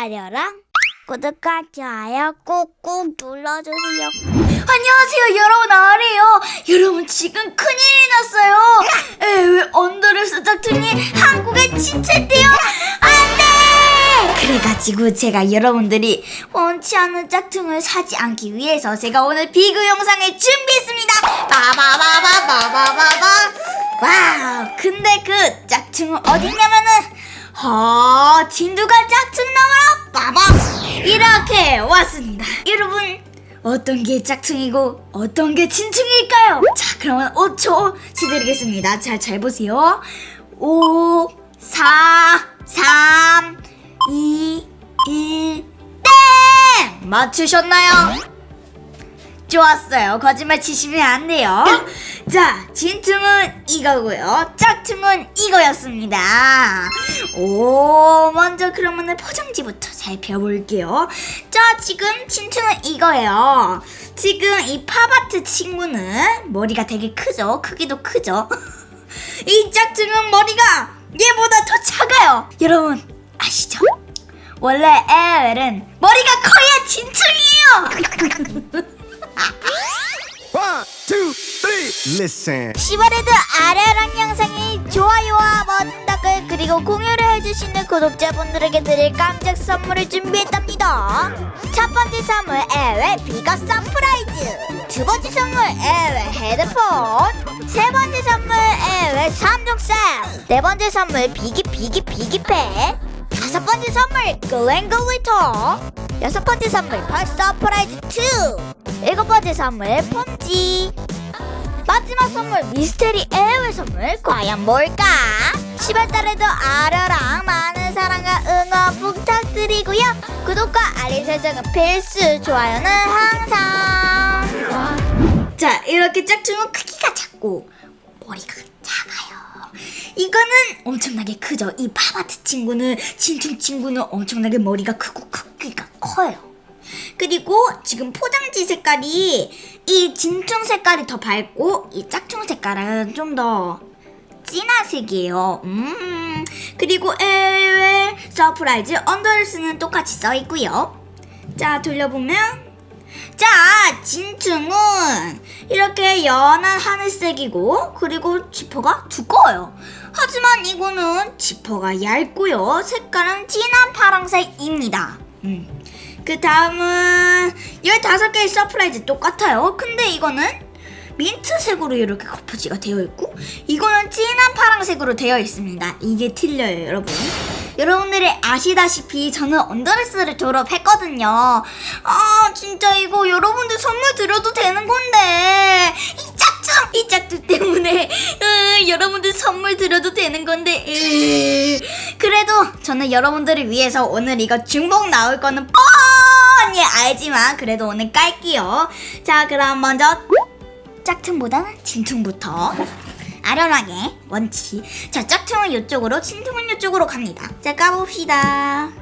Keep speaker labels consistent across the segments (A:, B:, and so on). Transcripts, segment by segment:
A: 아려랑 구독과 좋아요. 꾹꾹 눌러주세요.
B: 안녕하세요 여러분. 아래요. 여러분 지금 큰일이 났어요. 에왜 언더레스 짝퉁이 한국에 진출했대요. 안돼! 그래가지고 제가 여러분들이 원치 않는 짝퉁을 사지 않기 위해서 제가 오늘 비교 영상을 준비했습니다. 바바바바바바바바. 와우. 근데 그 짝퉁은 어딨냐면은 어 진두가 짝퉁 나와라 빠밤 이렇게 왔습니다 여러분 어떤 게 짝퉁이고 어떤 게 진퉁일까요? 자 그러면 5초 시드리겠습니다 자잘 보세요 5 4 3 2 1 땡! 맞추셨나요? 좋았어요. 거짓말 치시면 안 돼요. 자, 진퉁은 이거고요. 짝퉁은 이거였습니다. 오, 먼저 그러면은 포장지부터 살펴볼게요. 자, 지금 진퉁은 이거예요. 지금 이 팝아트 친구는 머리가 되게 크죠? 크기도 크죠? 이 짝퉁은 머리가 얘보다 더 작아요. 여러분, 아시죠? 원래 에웰은 머리가 커야 진퉁이에요.
C: One, two. Listen.
A: 시바레드 아래랑 영상에 좋아요와 멋진 댓글 그리고 공유를 해주시는 구독자분들에게 드릴 깜짝 선물을 준비했답니다. 첫 번째 선물 에웨 비가 서프라이즈 두 번째 선물 에웨 헤드폰 세 번째 선물 에웨 3종 셋네 번째 선물 비기 비기 비기팩 다섯 번째 선물 글랭글리터 여섯 번째 선물 펄 서프라이즈 2 일곱 번째 선물 폼지 마지막 선물 미스테리 에어의 선물 과연 뭘까? 10월달에도 아려랑 많은 사랑과 응원 부탁드리고요 구독과 알림 설정은 필수 좋아요는 항상
B: 자, 이렇게 짝퉁은 크기가 작고 머리가. 이거는 엄청나게 크죠. 이 팝아트 친구는 진퉁 친구는 엄청나게 머리가 크고 크기가 커요. 그리고 지금 포장지 색깔이 이 진퉁 색깔이 더 밝고 이 짝퉁 색깔은 좀 더 진한 색이에요. 음. 그리고 에웰 서프라이즈 언더스는 똑같이 써 있고요. 자, 돌려보면 자, 진퉁은 이렇게 연한 하늘색이고 그리고 지퍼가 두꺼워요. 하지만 이거는 지퍼가 얇고요. 색깔은 진한 파랑색입니다. 음. 그 다음은 15개의 서프라이즈 똑같아요. 근데 이거는 민트색으로 이렇게 거푸지가 되어 있고 이거는 진한 파랑색으로 되어 있습니다. 이게 틀려요, 여러분. 여러분들이 아시다시피 저는 언더레스를 졸업했거든요. 아 진짜 이거 여러분들 선물 드려도 되는 건데 이 짝퉁 이 짝퉁 때문에 으, 여러분들 선물 드려도 되는 건데 으. 그래도 저는 여러분들을 위해서 오늘 이거 중복 나올 거는 뻔히 알지만 그래도 오늘 깔게요. 자 그럼 먼저 짝퉁보다는 진퉁부터 아련하게 원치 자 짝퉁은 이쪽으로 진퉁은 이쪽으로 갑니다 자 까봅시다 아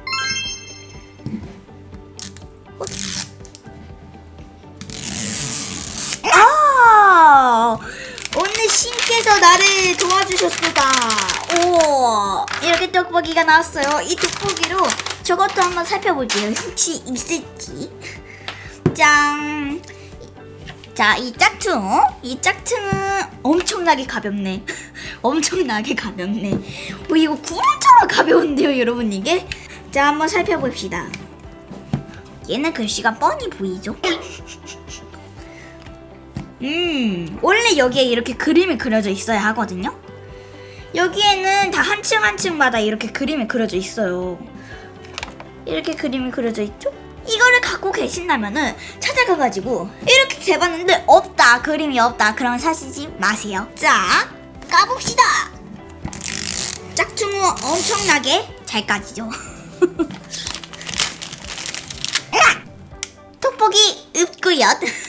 B: 오늘 신께서 나를 도와주셨습니다 오 이렇게 떡볶이가 나왔어요 이 떡볶이로 저것도 한번 살펴볼게요 혹시 있을지 짠 자, 이 짝퉁. 이 짝퉁은 엄청나게 가볍네. 엄청나게 가볍네. 오, 이거 구름처럼 가벼운데요, 여러분, 이게? 자, 한번 살펴봅시다. 얘는 글씨가 뻔히 보이죠? 음, 원래 여기에 이렇게 그림이 그려져 있어야 하거든요? 여기에는 다 한 층 한 층마다 이렇게 그림이 그려져 있어요. 이렇게 그림이 그려져 있죠? 이거를 갖고 계신다면은 찾아가가지고 이렇게 재봤는데 없다 그림이 없다 그러면 사시지 마세요 자 까봅시다 짝퉁은 엄청나게 잘 까지죠 톡보기 읍구엿 응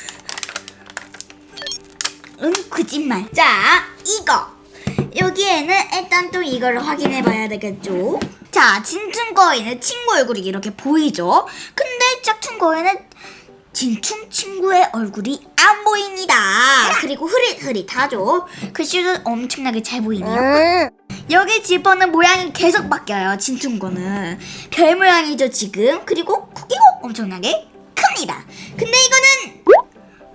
B: 거짓말. 자 이거. 여기에는 일단 또 이걸 확인해 봐야 되겠죠? 자 진퉁 거에는 친구 얼굴이 이렇게 보이죠? 근데 짝퉁 거에는 진퉁 친구의 얼굴이 안 보입니다. 그리고 흐릿흐릿하죠? 글씨도 엄청나게 잘 보이네요. 여기 지퍼는 모양이 계속 바뀌어요. 진퉁거는. 별 모양이죠 지금. 그리고 크기가 엄청나게 큽니다. 근데 이거는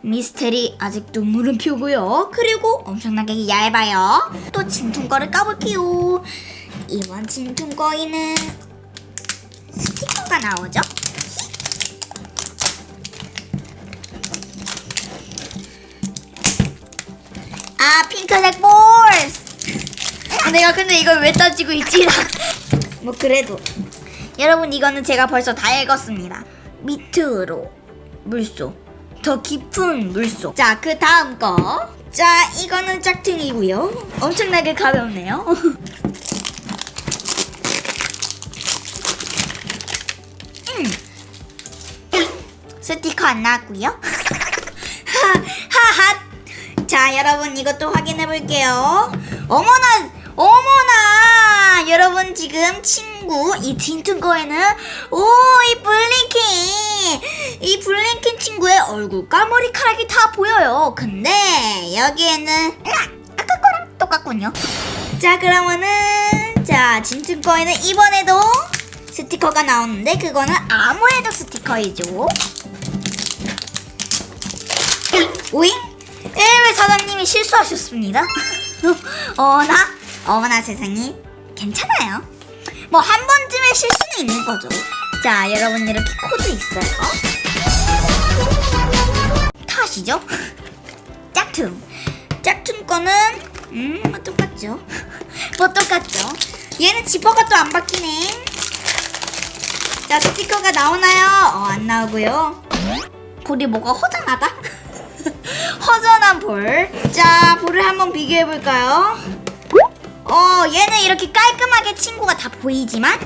B: 미스테리 아직도 물음표고요. 그리고 엄청나게 얇아요. 또 진퉁거를 까볼게요. 이번 진퉁거에는 스티커가 나오죠? 아 핑크색 볼스 내가 근데 이걸 왜 따지고 있지? 뭐 그래도 여러분 이거는 제가 벌써 다 읽었습니다 밑으로 물속 더 깊은 물속. 자 그 다음 거 자 이거는 짝퉁이고요. 엄청나게 가볍네요. 음. 스티커 안 나왔고요. 하하 자 여러분 이것도 확인해 볼게요. 어머나 어머나. 여러분 지금 친구 이 틴튼 거에는 오 이 블링킨 이 블링킨 친구의 얼굴과 머리카락이 다 보여요 근데 여기에는 아까 거랑 똑같군요 자 그러면은 자 진튼 거에는 이번에도 스티커가 나오는데 그거는 아무래도 스티커이죠 오잉? 에왜 사장님이 실수하셨습니다. 어나 어머나 세상에 괜찮아요. 뭐 한 번쯤의 실수는 있는 거죠. 자 여러분 이렇게 코드 있어요. 탓이죠? 짝퉁 짝퉁 거는 음 뭐 똑같죠. 뭐 똑같죠. 얘는 지퍼가 또 안 바뀌네. 자 스티커가 나오나요? 어 안 나오고요. 볼이 뭐가 허전하다? 허전한 볼. 자, 볼을 한번 비교해 볼까요? 어, 얘는 이렇게 깔끔하게 친구가 다 보이지만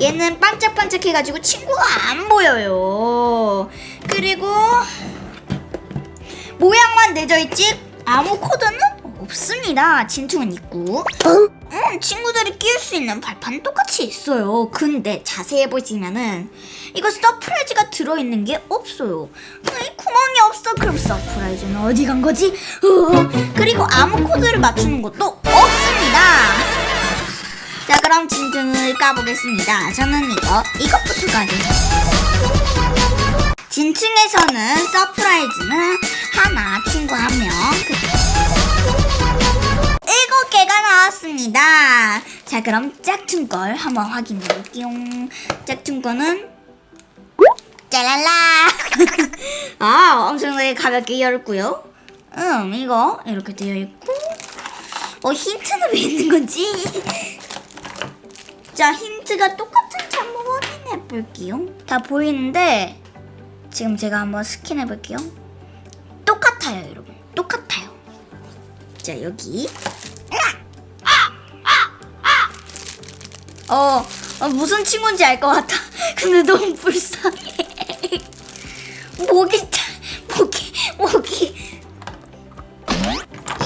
B: 얘는 반짝반짝해 가지고 친구가 안 보여요. 그리고 모양만 내져 있지 아무 코드는 없습니다. 진퉁은 있고. 음, 친구들이 끼울 수 있는 발판은 똑같이 있어요. 근데 자세히 보시면은 이거 서프라이즈가 들어있는 게 없어요. 이 구멍이 없어. 그럼 서프라이즈는 어디 간 거지? 어, 그리고 아무 코드를 맞추는 것도 없습니다. 자, 그럼 진퉁을 까보겠습니다. 저는 이거, 이것부터 가겠습니다. 진층에서는 서프라이즈는 하나, 친구 한 명. 그- 일곱 개가 나왔습니다. 자, 그럼 짝퉁 걸 한번 확인해 볼게요. 짝퉁 거는 짜랄라. 아, 엄청나게 가볍게 열었고요. 음, 이거 이렇게 되어 있고. 어, 힌트는 왜 있는 건지. 자, 힌트가 똑같은지 한번 확인해 볼게요. 다 보이는데 지금 제가 한번 스캔해 볼게요. 똑같아요, 여러분. 똑같아요. 자, 여기. 어, 어, 무슨 친구인지 알 것 같아. 근데 너무 불쌍해. 목이, 차- 목이, 목이.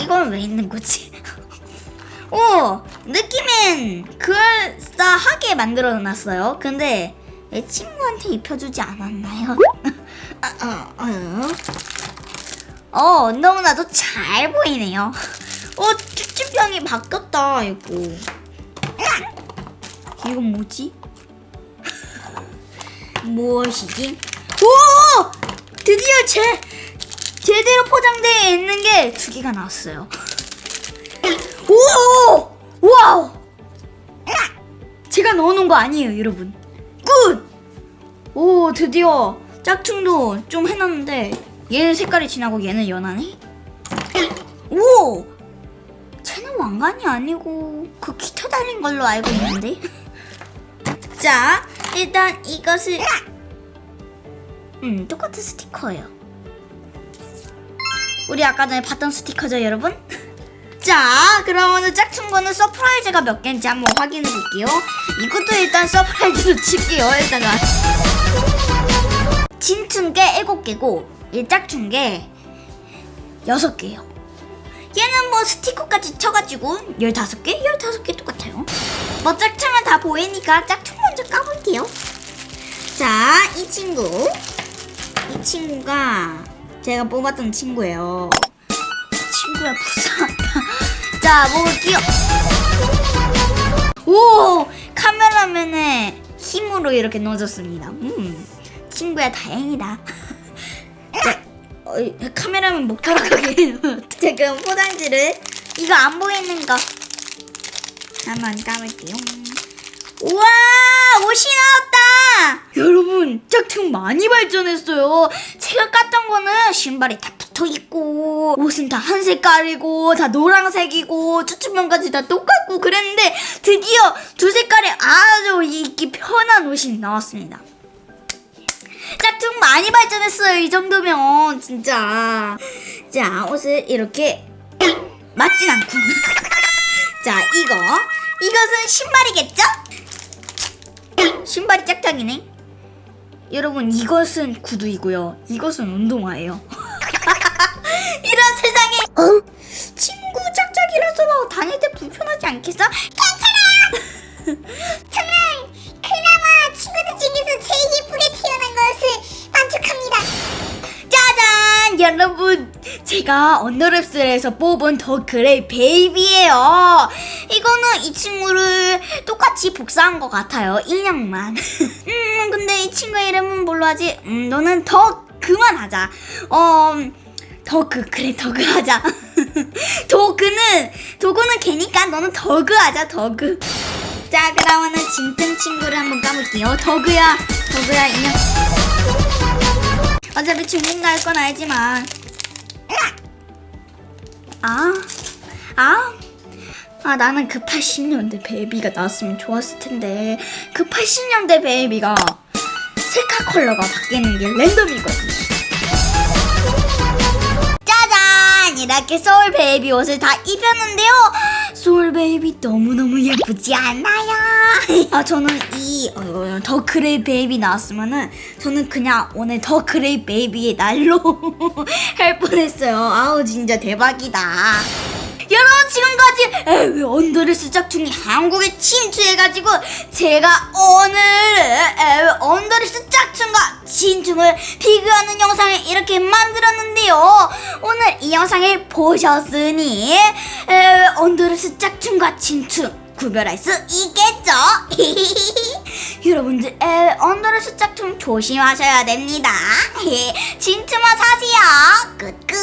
B: 이건 왜 있는 거지? 오, 느낌은 그럴 싸하게 만들어 놨어요. 근데 내 친구한테 입혀주지 않았나요? 어, 어, 어. 어, 너무나도 잘 보이네요. 어, 쭈쭈병이 바뀌었다, 이거. 이건 뭐지? 무엇이지? 오! 드디어 제, 제대로 포장되어 있는 게 두 개가 나왔어요. 오! 와우! 제가 넣어놓은 거 아니에요, 여러분. 굿! 오, 드디어 짝퉁도 좀 해놨는데 얘는 색깔이 진하고 얘는 연하네? 오! 쟤는 왕관이 아니고 그 깃터 달린 걸로 알고 있는데? 자, 일단 이것을 음, 똑같은 스티커예요. 우리 아까 전에 봤던 스티커죠, 여러분? 자, 그러면은 짝퉁 거는 서프라이즈가 몇 개인지 한번 확인해 볼게요. 이것도 일단 서프라이즈로 칠게요, 일단은. 진퉁 게 7개고, 이 짝퉁 게 6개예요. 얘는 뭐 스티커까지 쳐가지고 15개? 15개 똑같아요. 뭐 짝퉁은 다 보이니까 짝퉁 먼저 까볼게요. 자, 이 친구. 이 친구가 제가 뽑았던 친구예요. 친구야 불쌍하다. 자, 끼어. 오 카메라맨의 힘으로 이렇게 넣어줬습니다. 음 친구야 다행이다. 자, 어, 카메라맨 못 돌아가게 그럼 포장지를 이거 안 보이는 거 한번 까볼게요. 우와 옷이 나왔다. 여러분 짝퉁 많이 발전했어요. 거는 신발이 다 붙어 있고 옷은 다 한 색깔이고 다 노란색이고 추추면까지 다 똑같고 그랬는데 드디어 두 색깔의 아주 입기 편한 옷이 나왔습니다. 짝퉁 많이 발전했어요. 이 정도면 진짜. 자 옷을 이렇게 맞진 않고. 자 이거 이것은 신발이겠죠? 신발이 짝짝이네. 여러분 이것은 구두이고요. 이것은 운동화예요. 이런 세상에 어? 친구 짝짝이라서 막 다닐 때 불편하지 않겠어? 괜찮아요. 정말 그나마 친구들 중에서 제일 여러분 제가 언더랩스에서 뽑은 더 그레이 베이비예요. 이거는 이 친구를 똑같이 복사한 것 같아요 인형만. 음 근데 이 친구 이름은 뭘로 하지? 음 너는 더 그만하자. 어 더그 그래 더그 하자. 도그는 도구는 걔니까 너는 더그 하자 더그. 자 그다음에는 진튼 친구를 한번 까볼게요. 더그야 더그야 인형 어차피 중국 갈 건 알지만 아, 아, 아 나는 그 80년대 베이비가 나왔으면 좋았을 텐데 그 80년대 베이비가 색깔 컬러가 바뀌는 게 랜덤이거든요. 짜잔! 이렇게 소울 베이비 옷을 다 입혔는데요. 소울 베이비 너무너무 예쁘지 않나요? 아, 저는 이, 어, 더 그레이 베이비 나왔으면은 저는 그냥 오늘 더 그레이 베이비의 날로 할 뻔했어요. 아우, 진짜 대박이다. 여러분 지금까지 에왜 언더레스 짝퉁이 한국에 침투해가지고 제가 오늘 에왜 언더레스 짝퉁과 진퉁을 비교하는 영상을 이렇게 만들었는데요. 오늘 이 영상을 보셨으니 언더레스 짝퉁과 진퉁 구별할 수 있겠죠? 여러분들 에, 언더레스 짝퉁 조심하셔야 됩니다. 진트만 사세요. 끝끝.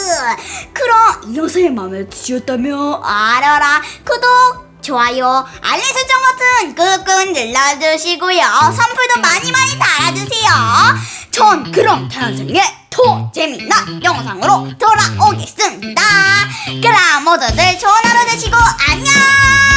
B: 그럼 이 영상이 마음에 드셨다면 알아라 구독. 좋아요, 알림 설정 버튼 꾹꾹 눌러주시고요. 선물도 많이 많이 달아주세요. 전 그럼 다음 생에 더 재미난 영상으로 돌아오겠습니다. 그럼 모두들 좋은 하루 되시고 안녕!